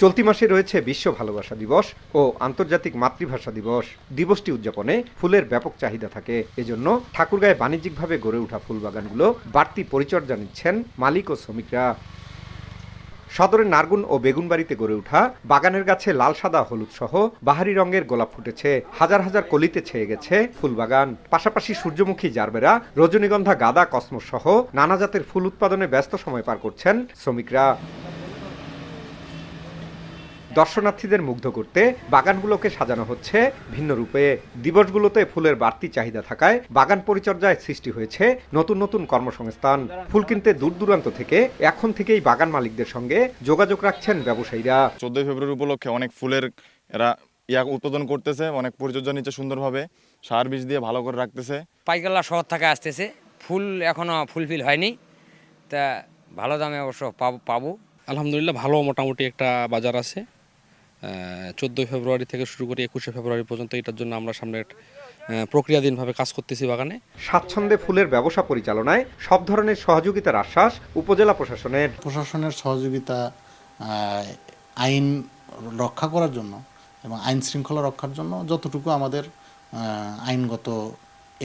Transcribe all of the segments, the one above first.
চলতি মাসে রয়েছে বিশ্ব ভালোবাসা দিবস ও আন্তর্জাতিক মাতৃভাষা দিবস। দিবসটি উদযাপনে ফুলের ব্যাপক চাহিদা থাকে। এজন্য ঠাকুরগাঁয়ে বাণিজ্যিকভাবে গড়ে ওঠা ফুল বাগানগুলো বাড়তি পরিচর্যা নিচ্ছেন মালিক ও শ্রমিকরা। সদরের নারগুন ও বেগুনবাড়িতে গড়ে ওঠা বাগানের গাছে লাল, সাদা, হলুদ সহ বাহারি রঙের গোলাপ ফুটেছে। হাজার হাজার কলিতে ছেয়ে গেছে ফুলবাগান। পাশাপাশি সূর্যমুখী জারবেরা, রজনীগন্ধা, গাদা, কসমস সহ নানা জাতের ফুল উৎপাদনে ব্যস্ত সময় পার করছেন শ্রমিকরা। দর্শনার্থীদের মুগ্ধ করতে বাগানগুলোকে সাজানো হচ্ছে ভিন্ন রূপে। দিবসগুলোতে ফুলের বাড়তি চাহিদা থাকায় বাগান পরিচর্যায় সৃষ্টি হয়েছে নতুন নতুন কর্মসংস্থান। ফুল কিনতে দূর দূরান্ত থেকে এখন থেকেই বাগান মালিকদের সঙ্গে যোগাযোগ রাখছেন ব্যবসায়ীরা। চোদ্দই ফেব্রুয়ারি উপলক্ষে অনেক ফুলের এরা ইয়া উৎপাদন করতেছে অনেক পরিচর্যা নিচ্ছে সুন্দরভাবে। সার বীজ দিয়ে ভালো করে রাখতেছে। পাইকারলা শহর থেকে আসতেছে। ফুল এখনও ফুলফিল হয়নি। তা ভালো দামে অবশ্য পাবো পাবো। আলহামদুলিল্লাহ ভালো মোটামুটি একটা বাজার আছে। চোদ্দোই ফেব্রুয়ারি থেকে শুরু করে একুশে ফেব্রুয়ারি পর্যন্ত এটার জন্য আমরা সামনে প্রক্রিয়াধীনভাবে কাজ করতেছি বাগানে। স্বাচ্ছন্দ্যে ফুলের ব্যবসা পরিচালনায় সব ধরনের সহযোগিতার আশ্বাস উপজেলা প্রশাসনের। প্রশাসনের সহযোগিতা আইন রক্ষা করার জন্য এবং আইন শৃঙ্খলা রক্ষার জন্য যতটুকু আমাদের আইনগত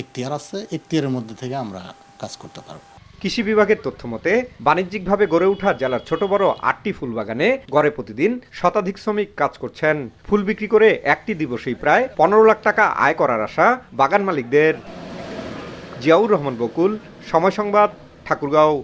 এখতিয়ার আছে এখতিয়ারের মধ্যে থেকে আমরা কাজ করতে পারব। কৃষি বিভাগের তথ্য মতে, বাণিজ্যিকভাবে গড়ে ওঠা জেলার ছোট বড় আটটি ফুল বাগানে গড়ে প্রতিদিন শতাধিক শ্রমিক কাজ করছেন। ফুল বিক্রি করে একটি দিবসেই প্রায় পনেরো লাখ টাকা আয় করার আশা বাগান মালিকদের। জিয়াউর রহমান বকুল, সময় সংবাদ, ঠাকুরগাঁও।